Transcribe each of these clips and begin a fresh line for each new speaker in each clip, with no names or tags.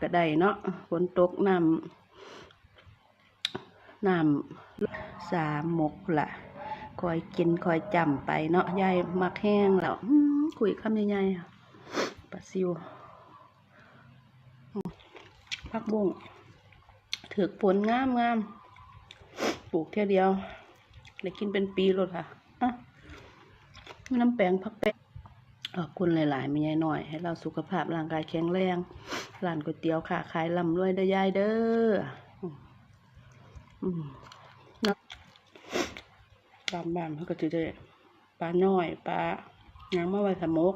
ก็ได้เนาะฝนตกน้ำน้ำสามหมกละคอยกินคอยจำไปเนาะยายมักแห้งแล้วคุยคำใหญ่ๆปลาซิวพักบุ้งถือผลงามงามปลูกแค่เดียวได้กินเป็นปีแล้วค่ะอะน้ำแปลงพักแป้ง ขอบคุณหลายๆม่ยายหน่อย ให้เราสุขภาพร่างกายแข็งแรงร้านก๋วยเตี๋ยวค่ะขายลำรวยได้อยายเด้อนะตามบ้านเขาก็จะได้ปลาหน้อยปลาหยังมาไว้สมก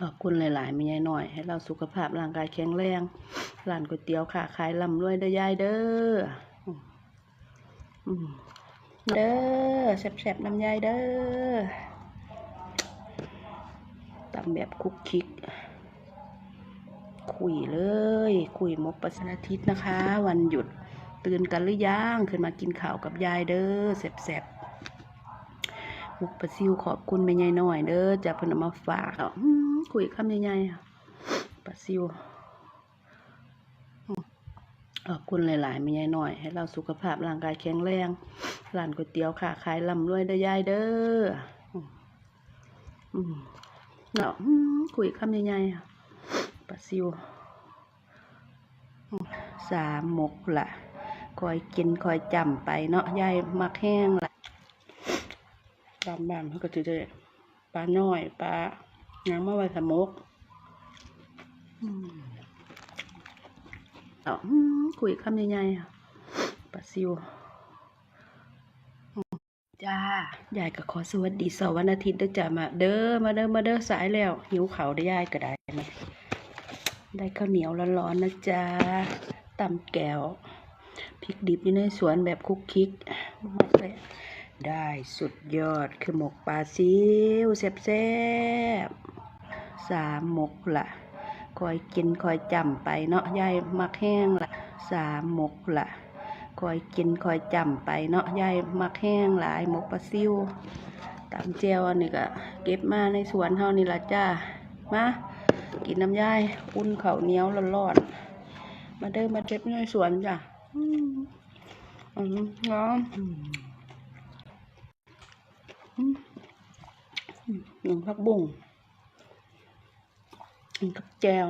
ขอบคุณหลายๆม่ยายหน่อย ให้เราสุขภาพร่างกายแข็งแรงร้านก๋วยเตี๋ยวค่ะขายลำรวยได้อยายเด้ออืม เด้อแซ่บๆน้ำยายเด้อตำแบบคุกคิก คุยเลย คุยมกประสนอาทิตย์นะคะ วันหยุดตื่นกันหรือยังขึ้นมากินข้าวกับยายเด้อแซ่บๆมุกประซิวขอบคุณแม่ยายหน่อยเด้อจะเพิ่นมาฝากคุยคำใหญ่ๆอะปลาซิว ขอบคุณหลายๆไม่ยายหน่อย ให้เราสุขภาพร่างกายแข็งแรงร้านก๋วยเตี๋ยวค่ะขายลำรวยได้อยายเด้อเนาะคุยคำใหญ่ๆอะปลาซิวสามหมกละคอยกินคอยจำไปเนาะยายมักแห้งละตามบานเขาก็จะได้ปลาน้อยปลาหยังมาไว้สมกอืม เอาคุยคำใหญ่ๆอะปลาซิวจ้ายายก็ขอสวัสดีสวันอาทิตย์เด้อจ้ามา เด้อมาเด้อมาเด้อสายแล้ว หิวเขาวได้ยายก็ได้ไหมได้ข้าวเหนียวร้อนๆนะจ๊ะตำแก้วพริกดิบอยู่ในสวนแบบคุกคิกมากเลยได้สุดยอดคือหมกปลาซิวแซ่บๆสามหมกละ คอยกินคอยจำไปเนาะยายมักแห้งละสามหมกละคอยกินคอยจำไปเนาะยายมักแห้งหลายหมกปลาซิวตามเจียวอันนี่ก็เก็บมาในสวนเฮานี่ละจ้ามากินน้ำยายอุ่นเข้าเหนียวร้อนๆมาเด้อมาเก็บในสวนจ้ะอืมอืมน้องอืมอืมอืมหนึ่งพักบุ้ง กินกับแจว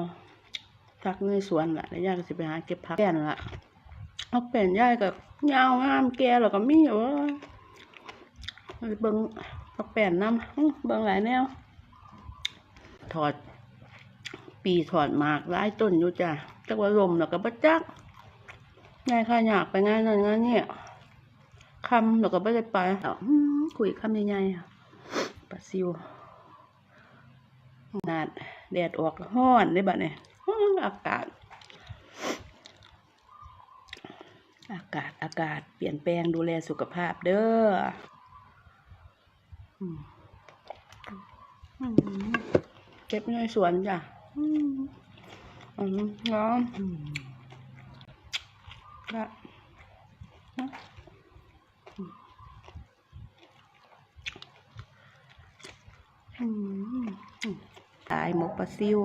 พักในสวนละแล้วย่าก็สิไปหาเก็บผักแก่นละเอาเป็นย่ายกับยาวงามแก่แล้วก็มีเออเบิงผักแป้นน้ำเบิ่งหลายแนว ถอด ปีถอดหมากหลายต้นอยู่จ้ะจักว่าลมแล้วก็บ่จักง่ายค่าอยากไปงานนั่นงานนี่คำแล้วก็บ่ได้ไปคุยคำใหญ่ๆอะปลาซิวนาด แดดออกห้อนได้บัดเนี่ยอากาศ อากาศอากาศ เปลี่ยนแปลงดูแลสุขภาพเด้อเก็บในสวนจ้ะอืมน้องอืมละนะอืม อืมตายหมกปลาซิว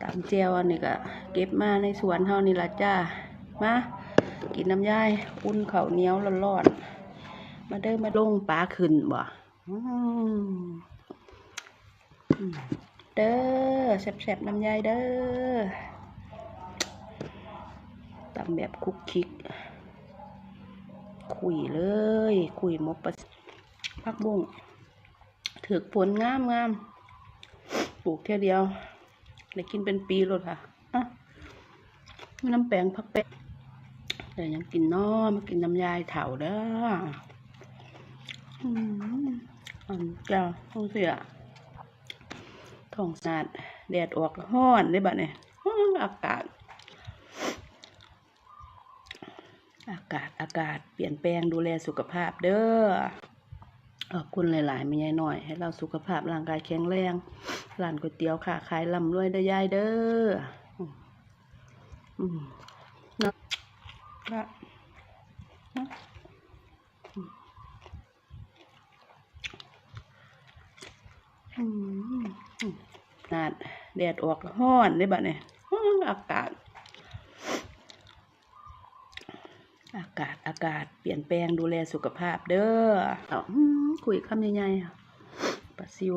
ตามเจียวอันนี้ก็เก็บมาในสวนเฮานี่ละจ้า มากินน้ำย่ายอุ่นเข้าเหนียวร้อนๆมาเด้อมาลงปลาขึ้นบ่เด้อแซ่บๆน้ำยายเด้อตำแบบคุกคิก คุยเลย คุยมกปลาพักบุ้งถือผลงามงาม ปลูกแค่เดียวได้กินเป็นปีแล้วค่ะอะน้ำแปลงพักแป้งเดี๋ยวยังกินน้อมากินน้ำยายเถาเด้ออืมอันเจ้าต้องเสียท้องสาดแดดออกห้อนได้บัดเนี่ยอนอากาศ อากาศอากาศเปลี่ยนแปลงดูแลสุขภาพเด้อ ขอบคุณหลายๆไม่ยายหน่อย ให้เราสุขภาพร่างกายแข็งแรงร้านก๋วยเตี๋ยวค่ะขายลำรวยได้อยายเด้ออืมนะนะนะอืมนาดแดดออกห้อนได้บัดเนี่ยอากาศ อาศอากาศเปลี่ยนแปลงดูแลสุขภาพเด้อเอาคุยคำใหญ่ๆปลาซิว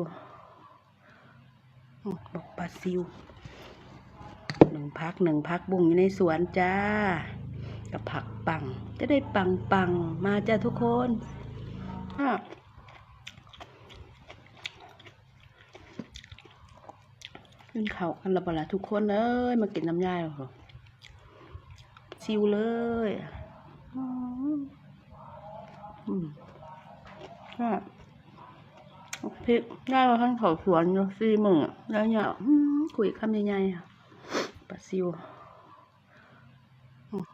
บอกปลาซิวหนึ่งพักหนึ่งพักบุ้งอยู่ในสวนจ้า กับผักปัง จะได้ปังปังมาจ้าทุกคนอะขึ้นเขากันละบละทุกคนเอ้ยมากินน้ำยายเหรอซิวเลย ก็พริกได้มาทั้งเขาสวนยสี่หมื่นแล้วเนี่ยอืมคุยคำใหญ่ๆอะปลาซิวอืม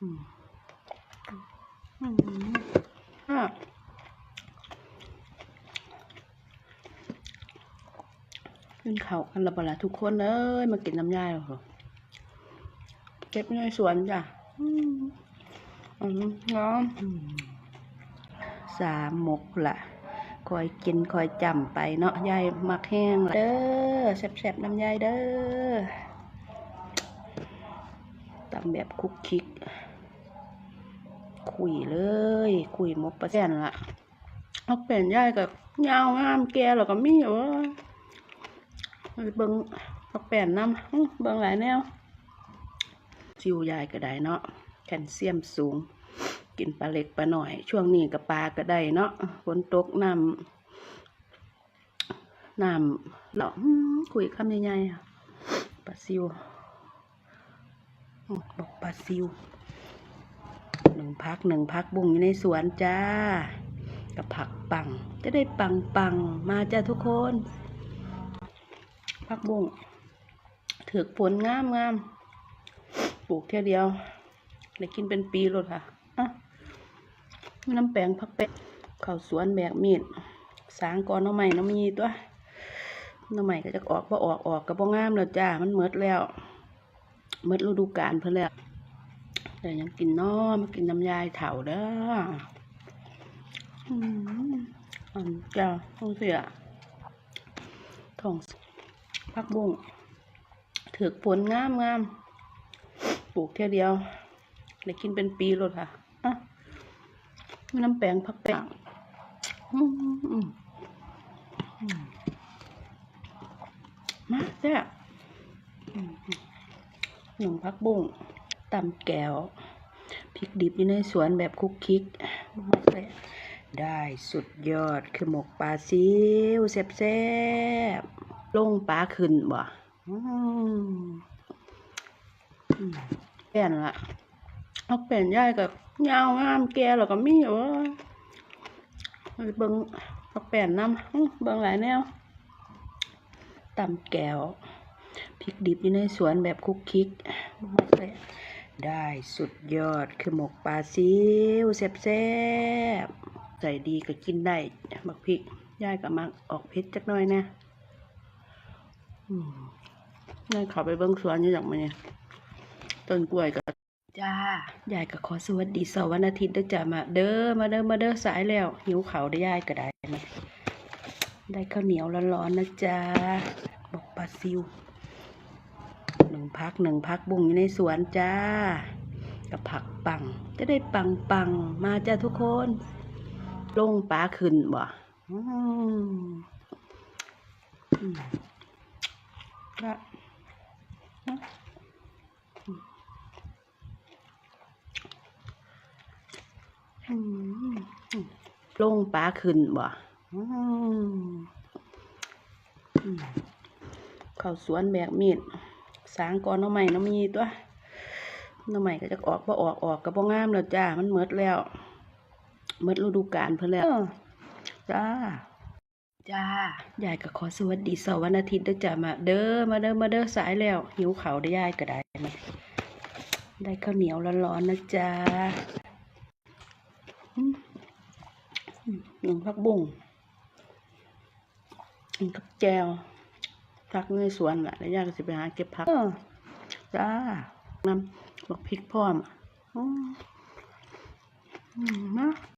อืมอืมก็ขึ้นเขากันและบละทุกคนเอ้ยมากินน้ำยายเหรอเก็บในสวนจ้ะ น้องสามหมกละคอยกินคอยจำไปเนาะยายมักแห้งละเด้อแซ่บๆน้ำยายเด้อตำแบบคุกคิก คุยเลย คุยมกประแสนละเอาเป็นยายกับยาวงามแกแล้วก็มีอยู่ว่าเบิ่งเอาแป่นน้ำเบิ่งหลายแนว ซิวยายก็ได้เนาะแคลเซียมสูง กินปลาเล็กปลาหน่อย ช่วงนี้กับปลาก็ได้เนาะฝนตกน้ำน้ำหลาอืมคุยคำใหญ่ๆปลาซิวบอกปลาซิวหนึ่งพักหนึ่งพักบุ้งอยู่ในสวนจ้า กับผักปัง จะได้ปังปังมาจ้าทุกคนผักบุ้งถือผลงามงาม ปลูกเท่เดียวได้กินเป็นปีเลยค่ะอะน้ำแปลงพักเป็ดเข้าสวนแบกมีดสางก่อนน้องใหม่น้องมีตัวน้องใหม่ก็จะออกบ่ออกออกกับบ่งามแล้วจ้า มันเมดแล้วเมดฤดูกาลเพิ่นแล้วแต่ยังกินน้อมากินน้ำยายเถาเด้ออืมอันจ้าท้องเสียท้องพักบุ้งถือผลงามงาม ปลูกเท่ยเดียวได้กินเป็นปีเลยค่ะอะมีน้ำแปลงผักแป้งมาแซ่บหนึ่งพักบุ้งตำแก้วพริกดิบอยู่ในสวนแบบคุกคิกมาแซ่บได้สุดยอดคือหมกปลาซิวแซ่บๆลงปลาขึ้นบ่ แป่นละเอาแป่นย่ายกับยาวงามแกแล้วก็มีอยู่ว่าเบิ่งเอาแป่นน้ำเบิ่งหลายแนวตำแก้วพริกดิบอยู่ในสวนแบบคุกคิกมาแซ่บได้สุดยอดคือหมกปลาซิวแซ่บๆใส่ดีก็กินได้บักพริกย่ายก็มักออกเผ็ดจักหน่อยนะอืมย่เขาไปเบิ่งสวนอยู่อย่างมันเนี่ย ต้นกล้วยก็จ้ายายก็ขอสวัสดีเสาร์วันอาทิตย์ด้อจ้ามาเด้อมาเด้อมาเด้อสายแล้ว หิวเขาได้ยายก็ได้นะได้ข้าวเหนียวร้อนๆนะจ้าบอกปลาซิวหนึ่งพักหนึ่งพักบุ้งอยู่ในสวนจ้า กับผักปัง จะได้ปังปังมาจ้าทุกคน ลงปลาขึ้นบ่อืมอืมละนะ อืม ลงปลาขึ้นบ่เข้าสวนแบกมีดสางก่อนน้องใหม่น้องมีตัวน้องใหม่ก็จะออกบ่ออกออกกับบ่งามแล้วจ้า มันเมดแล้วเมดฤดูกาลเพิ่นแล้วจ้าจ้า ยายก็ขอสวัสดีเสาร์วันอาทิตย์ด้จ้ามาเด้อมาเด้อมาเด้อสายแล้ว หิวเขาได้ยายก็ได้นะได้ข้าวเหนียวร้อนๆนะจ้า หนึ่งพักบุ้งหนึ่งกับแจวพักในสวนแหละแล้วย่าก็สิไปหาเก็บผักเออจ้าน้ำบักพริกพร้อมอืมอืมนะ